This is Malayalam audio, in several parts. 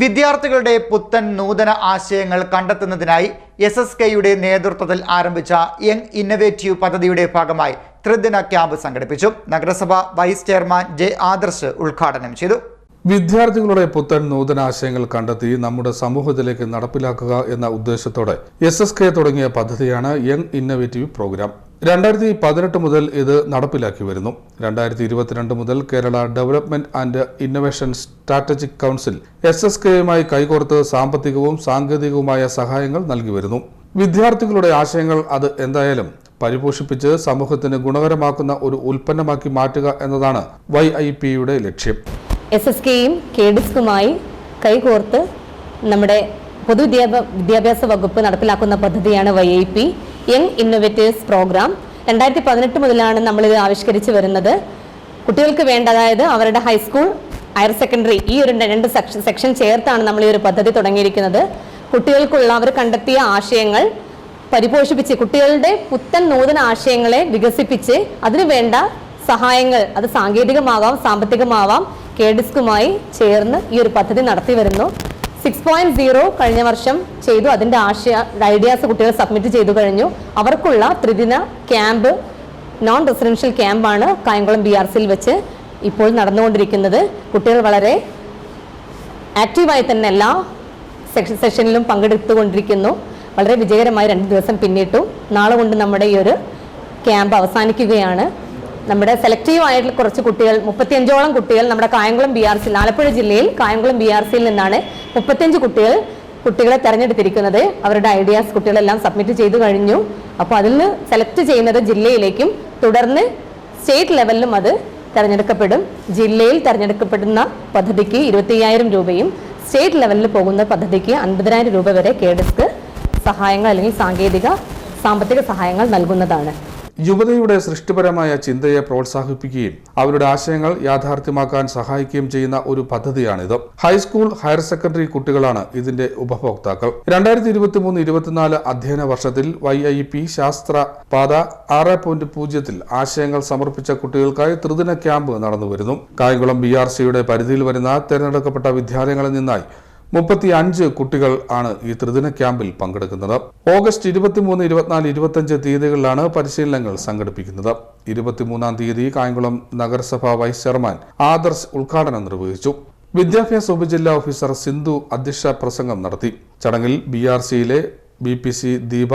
വിദ്യാർത്ഥികളുടെ പുത്തൻ നൂതന ആശയങ്ങൾ കണ്ടെത്തുന്നതിനായി എസ് എസ് കെയുടെ നേതൃത്വത്തിൽ ആരംഭിച്ച യങ് ഇന്നവേറ്റീവ് പദ്ധതിയുടെ ഭാഗമായി ത്രിദിന ക്യാമ്പ് സംഘടിപ്പിച്ചു. നഗരസഭ വൈസ് ചെയർമാൻ ജെ ആദർശ് ഉദ്ഘാടനം ചെയ്തു. വിദ്യാർത്ഥികളുടെ പുത്തൻ നൂതന ആശയങ്ങൾ കണ്ടെത്തി നമ്മുടെ സമൂഹത്തിലേക്ക് നടപ്പിലാക്കുക എന്ന ഉദ്ദേശത്തോടെ എസ് എസ് കെ തുടങ്ങിയ പദ്ധതിയാണ് യങ് ഇന്നവേറ്റീവ് പ്രോഗ്രാം. രണ്ടായിരത്തി പതിനെട്ട് മുതൽ ഇത് നടപ്പിലാക്കി വരുന്നു. രണ്ടായിരത്തി ഇരുപത്തിരണ്ട് മുതൽ Kerala development and innovation strategic council S S കെയുമായി കൈകോർത്ത് സാമ്പത്തികവും സാങ്കേതികവുമായ സഹായങ്ങൾ നൽകി വരുന്നു. വിദ്യാർത്ഥികളുടെ ആശയങ്ങൾ അത് എന്തായാലും പരിപോഷിപ്പിച്ച് സമൂഹത്തിന് ഗുണകരമാക്കുന്ന ഒരു ഉൽപ്പന്നമാക്കി മാറ്റുക എന്നതാണ് വൈ ഐ പിയുടെ ലക്ഷ്യം. എസ് എസ് കെയും കേഡിസ്കുമായി കൈകോർത്ത് നമ്മുടെ പൊതുവിദ്യാഭ്യാസ വിദ്യാഭ്യാസ വകുപ്പ് നടപ്പിലാക്കുന്ന പദ്ധതിയാണ് Y I P. Young innovatives programme രണ്ടായിരത്തി പതിനെട്ട് മുതലാണ് നമ്മളിത് ആവിഷ്കരിച്ച് വരുന്നത്. കുട്ടികൾക്ക് വേണ്ട അതായത് അവരുടെ ഹൈസ്കൂൾ ഹയർ സെക്കൻഡറി ഈ ഒരു രണ്ട് സെക്ഷൻ ചേർത്താണ് നമ്മൾ ഈ ഒരു പദ്ധതി തുടങ്ങിയിരിക്കുന്നത്. കുട്ടികൾക്കുള്ള അവർ കണ്ടെത്തിയ ആശയങ്ങൾ പരിപോഷിപ്പിച്ച് കുട്ടികളുടെ പുത്തൻ നൂതന ആശയങ്ങളെ വികസിപ്പിച്ച് അതിനുവേണ്ട സഹായങ്ങൾ അത് സാങ്കേതികമാവാം സാമ്പത്തികമാവാം കേഡിസ്കുമായി ചേർന്ന് ഈ ഒരു പദ്ധതി നടത്തി വരുന്നു. സിക്സ് പോയിന്റ് സീറോ കഴിഞ്ഞ വർഷം ചെയ്തു. അതിന്റെ ആശയ ഐഡിയാസ് കുട്ടികൾ സബ്മിറ്റ് ചെയ്തു കഴിഞ്ഞു. അവർക്കുള്ള ത്രിദിന ക്യാമ്പ് നോൺ റെസിഡൻഷ്യൽ ക്യാമ്പാണ് കായംകുളം ബി ആർ സിയിൽ വെച്ച് ഇപ്പോൾ നടന്നുകൊണ്ടിരിക്കുന്നത്. കുട്ടികൾ വളരെ ആക്റ്റീവായി തന്നെ എല്ലാ സെഷനിലും പങ്കെടുത്തുകൊണ്ടിരിക്കുന്നു. വളരെ വിജയകരമായി രണ്ട് ദിവസം പിന്നിട്ടു. നാളെ കൊണ്ട് നമ്മുടെ ഈ ഒരു ക്യാമ്പ് അവസാനിക്കുകയാണ്. നമ്മുടെ സെലക്റ്റീവ് ആയിട്ടുള്ള കുറച്ച് കുട്ടികൾ മുപ്പത്തിയഞ്ചോളം കുട്ടികൾ നമ്മുടെ കായംകുളം ബി ആർ സിയിൽ ആലപ്പുഴ ജില്ലയിൽ കായംകുളം ബി ആർ സിയിൽ നിന്നാണ് മുപ്പത്തിയഞ്ച് കുട്ടികൾ കുട്ടികളെ തെരഞ്ഞെടുത്തിരിക്കുന്നത്. അവരുടെ ഐഡിയാസ് കുട്ടികളെല്ലാം സബ്മിറ്റ് ചെയ്തു കഴിഞ്ഞു. അപ്പോൾ അതിൽ നിന്ന് സെലക്ട് ചെയ്യുന്നത് ജില്ലയിലേക്കും തുടർന്ന് സ്റ്റേറ്റ് ലെവലിലും അത് തിരഞ്ഞെടുക്കപ്പെടും. ജില്ലയിൽ തിരഞ്ഞെടുക്കപ്പെടുന്ന പദ്ധതിക്ക് ഇരുപത്തിയ്യായിരം രൂപയും സ്റ്റേറ്റ് ലെവലിൽ പോകുന്ന പദ്ധതിക്ക് അൻപതിനായിരം രൂപ വരെ കേഡസ്ക് സഹായങ്ങൾ അല്ലെങ്കിൽ സാങ്കേതിക സാമ്പത്തിക സഹായങ്ങൾ നൽകുന്നതാണ്. യുവതയുടെ സൃഷ്ടിപരമായ ചിന്തയെ പ്രോത്സാഹിപ്പിക്കുകയും അവരുടെ ആശയങ്ങൾ യാഥാർത്ഥ്യമാക്കാൻ സഹായിക്കുകയും ചെയ്യുന്ന ഒരു പദ്ധതിയാണിത്. ഹൈസ്കൂൾ ഹയർ സെക്കൻഡറി കുട്ടികളാണ് ഇതിന്റെ ഉപഭോക്താക്കൾ. രണ്ടായിരത്തി ഇരുപത്തി മൂന്ന് ഇരുപത്തിനാല് അധ്യയന വർഷത്തിൽ വൈ ഐ പി ശാസ്ത്ര പാത ആറ് പോയിന്റ് പൂജ്യത്തിൽ ആശയങ്ങൾ സമർപ്പിച്ച കുട്ടികൾക്കായി ത്രിദിന ക്യാമ്പ് നടന്നുവരുന്നു. കായംകുളം ബി ആർ സിയുടെ പരിധിയിൽ വരുന്ന തെരഞ്ഞെടുക്കപ്പെട്ട വിദ്യാലയങ്ങളിൽ നിന്നായി മുപ്പത്തി അഞ്ച് കുട്ടികൾ ആണ് ഈ ത്രിദിന ക്യാമ്പിൽ പങ്കെടുക്കുന്നത്. ഓഗസ്റ്റ് ഇരുപത്തിമൂന്ന് ഇരുപത്തിനാല് ഇരുപത്തഞ്ച് തീയതികളിലാണ് പരിശീലനങ്ങൾ സംഘടിപ്പിക്കുന്നത്. ഇരുപത്തിമൂന്നാം തീയതി കായംകുളം നഗരസഭ വൈസ് ചെയർമാൻ ആദർശ് ഉദ്ഘാടനം നിർവഹിച്ചു. വിദ്യാഭ്യാസ ഉപജില്ലാ ഓഫീസർ സിന്ധു അധ്യക്ഷ പ്രസംഗം നടത്തി. ചടങ്ങിൽ ബി ആർ സിയിലെ ബി പി സി ദീപ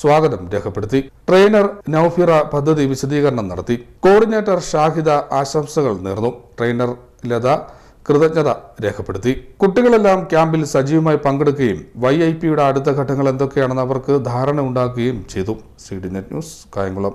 സ്വാഗതം രേഖപ്പെടുത്തി. ട്രെയിനർ നൌഫിറ പദ്ധതി വിശദീകരണം നടത്തി. കോർഡിനേറ്റർ ഷാഹിദ ആശംസകൾ നേർന്നു. ട്രെയിനർ ലത കൃതജ്ഞത രേഖപ്പെടുത്തി. കുട്ടികളെല്ലാം ക്യാമ്പിൽ സജീവമായി പങ്കെടുക്കുകയും വൈ ഐ പിയുടെ അടുത്ത ഘട്ടങ്ങൾ എന്തൊക്കെയാണെന്ന് അവർക്ക് ധാരണ ഉണ്ടാക്കുകയും ചെയ്തു. C D net news Kayamkulam.